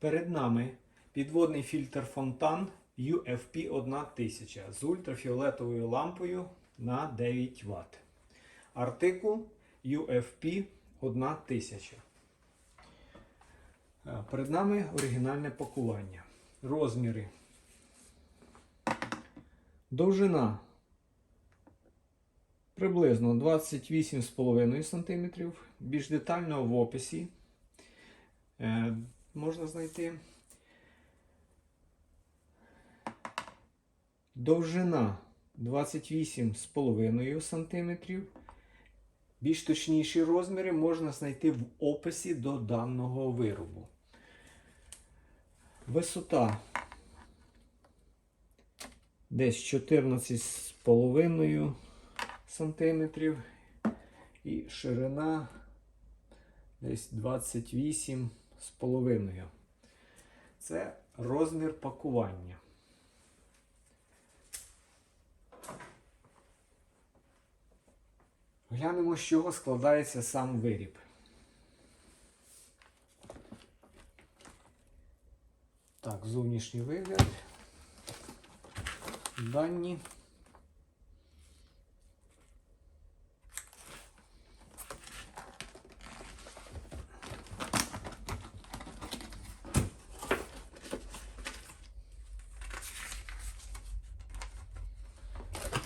Перед нами підводний фільтр фонтан UFP 1000 з ультрафіолетовою лампою на 9 Вт. Артикул UFP 1000. Е, Перед нами оригінальне пакування. Розміри. Довжина приблизно 28,5 см. Більш детально в описі е, можна знайти. Довжина 28,5 см. Більш точніші розміри можна знайти в описі до даного виробу. Висота десь 14,5 см і ширина десь 28,5. Це розмір пакування. Глянемо, з чого складається сам виріб. Так, зовнішній вигляд. Дані.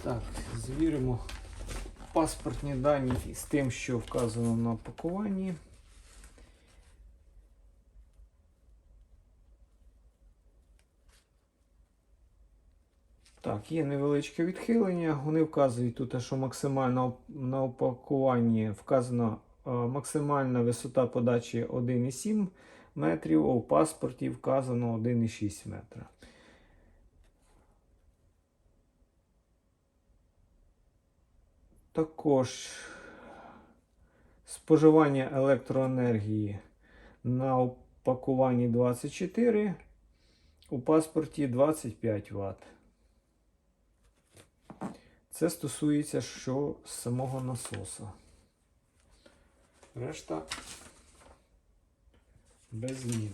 Так, звіримо паспортні дані з тим, що вказано на пакуванні. Так, є невеличке відхилення. Вони вказують тут, що максимально на упакуванні вказано е, максимальна висота подачі 1,7 метрів, а у паспорті вказано 1,6 метра. Також споживання електроенергії на упакуванні 24, у паспорті 25 Вт. Це стосується що самого насоса. Решта без змін.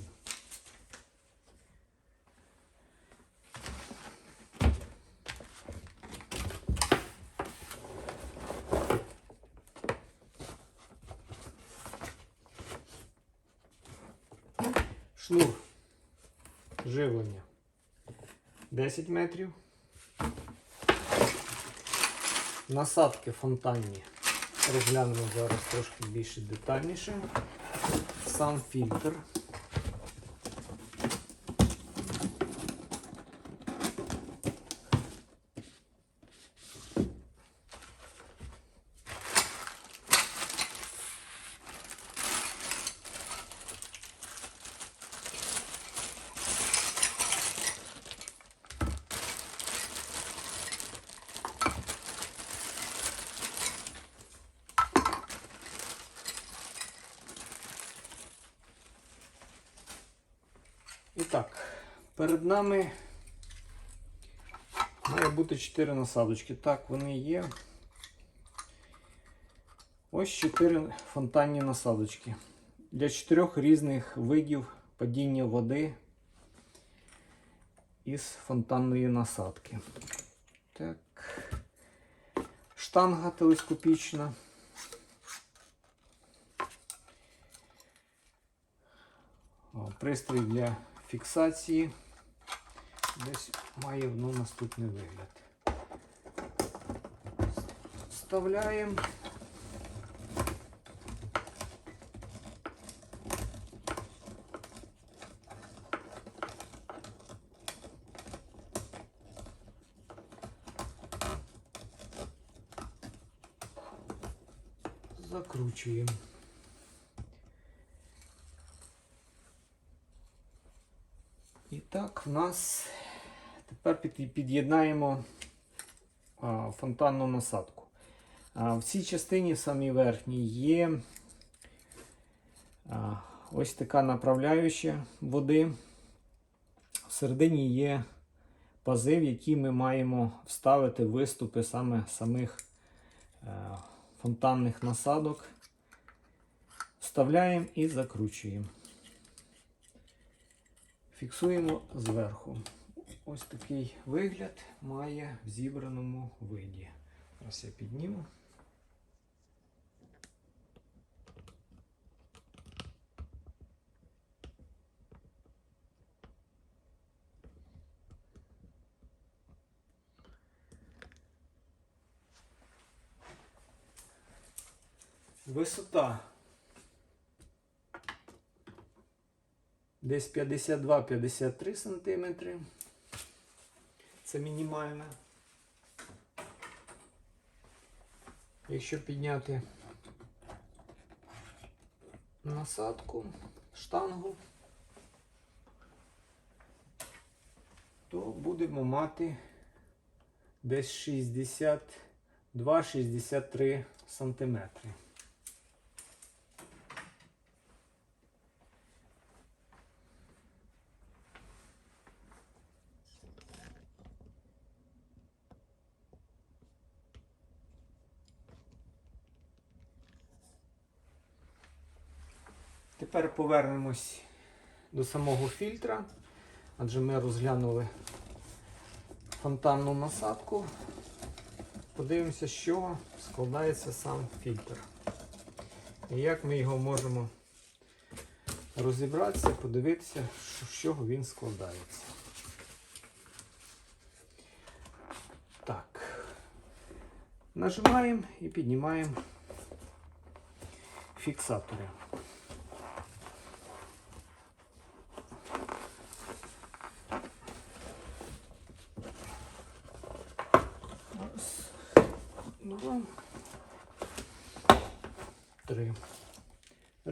Шнур живлення 10 метрів. Насадки фонтанні. Розглянемо зараз трошки більше детальніше. Сам фільтр. І так, перед нами має бути 4 насадочки. Так, вони є. Ось 4 фонтанні насадочки. Для 4 різних видів падіння води із фонтанної насадки. Так. Штанга телескопічна. Пристрій для фіксації. Десь має воно наступний вигляд. Вставляємо. Закручуємо. І так, в нас тепер під'єднаємо фонтанну насадку. В цій частині, в самій верхній, є ось така направляюча води. Всередині є пази, які ми маємо вставити виступи саме самих е, фонтанних насадок. Вставляємо і закручуємо. фіксуємо зверху. Ось такий вигляд має в зібраному виді. Зараз я підніму. Висота десь 52-53 см. Це мінімальна. Якщо підняти насадку, штангу, то будемо мати десь 62-63 сантиметри. Тепер повернемось до самого фільтра, адже ми розглянули фонтанну насадку. Подивимося, з чого складається сам фільтр. І як ми його можемо розібратися, подивитися, з чого він складається. Так. Нажимаємо і піднімаємо фіксатори.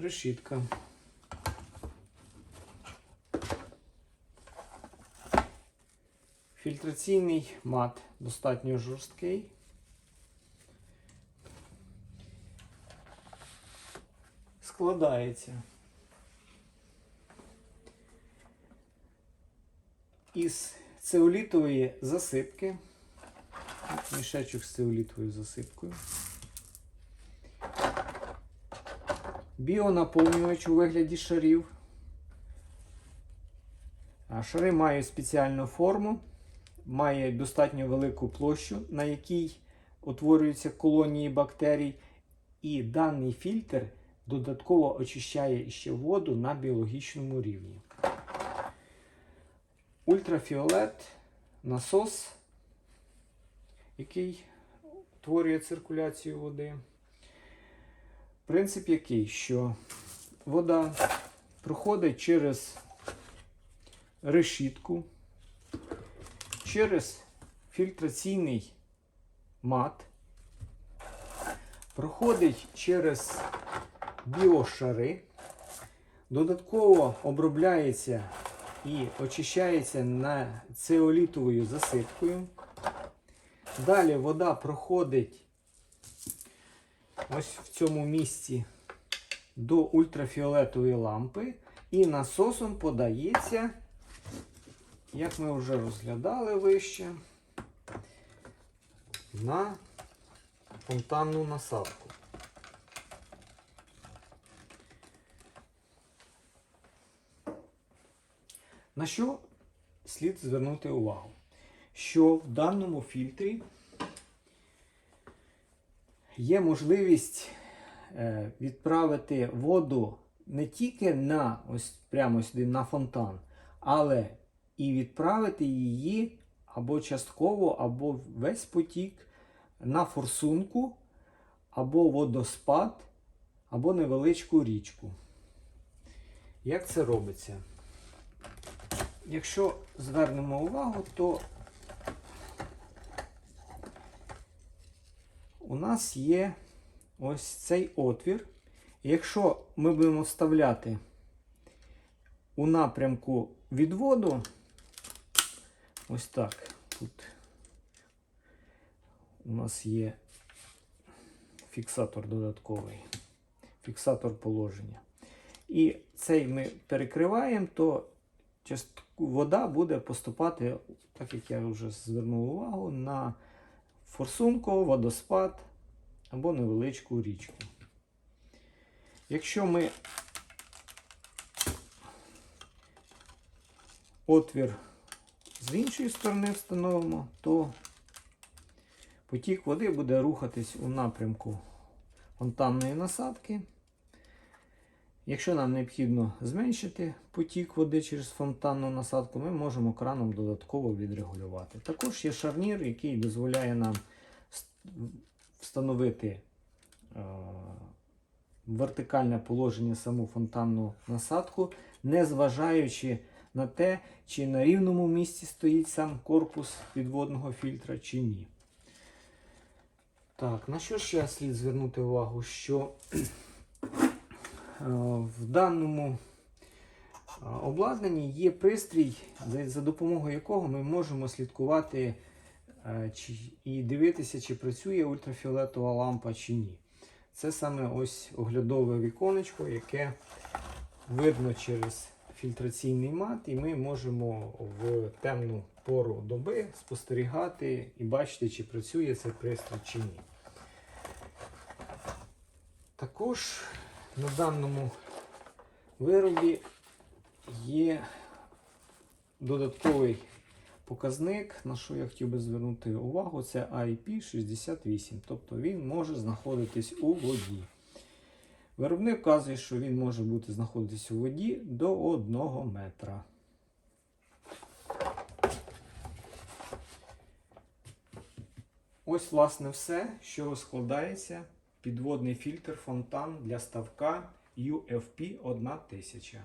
Решітка. Фільтраційний мат достатньо жорсткий. Складається із цеолітової засипки мішечок з цеолітовою засипкою. Біонаповнювач у вигляді шарів. Шари мають спеціальну форму, має достатньо велику площу, на якій утворюються колонії бактерій. І даний фільтр додатково очищає ще воду на біологічному рівні. Ультрафіолет, насос який утворює циркуляцію води. Принцип який, що вода проходить через решітку, через фільтраційний мат, проходить через біошари, додатково обробляється і очищається на цеолітовою засипкою. Далі вода проходить ось в цьому місці до ультрафіолетової лампи і насосом подається, як ми вже розглядали вище, на фонтанну насадку. На що слід звернути увагу? що в даному фільтрі є можливість е, відправити воду не тільки на ось прямо сюди на фонтан, але і відправити її або частково, або весь потік на форсунку, або водоспад, або невеличку річку. Як це робиться? Якщо звернемо увагу, то у нас є ось цей отвір. Якщо ми будемо вставляти у напрямку відводу, ось так, тут у нас є фіксатор додатковий, фіксатор положення. І цей ми перекриваємо, то вода буде поступати, так як я вже звернув увагу, на форсунку, водоспад або невеличку річку. Якщо ми отвір з іншої сторони встановимо, то потік води буде рухатись у напрямку фонтанної насадки. Якщо нам необхідно зменшити потік води через фонтанну насадку, ми можемо краном додатково відрегулювати. Також є шарнір, який дозволяє нам встановити е, вертикальне положення саму фонтанну насадку, не зважаючи на те, чи на рівному місці стоїть сам корпус підводного фільтра, чи ні. Так, на що ще слід звернути увагу, що в даному е, обладнанні є пристрій, за, за допомогою якого ми можемо слідкувати е, і дивитися, чи працює ультрафіолетова лампа чи ні. Це саме ось оглядове віконечко, яке видно через фільтраційний мат, і ми можемо в темну пору доби спостерігати і бачити, чи працює цей пристрій чи ні. Також на даному виробі є додатковий показник, на що я хотів би звернути увагу, це IP68, тобто він може знаходитись у воді. Виробник вказує, що він може бути знаходитись у воді до 1 метра. Ось, власне, все, що складається підводний фільтр фонтан для ставка UFP 1000.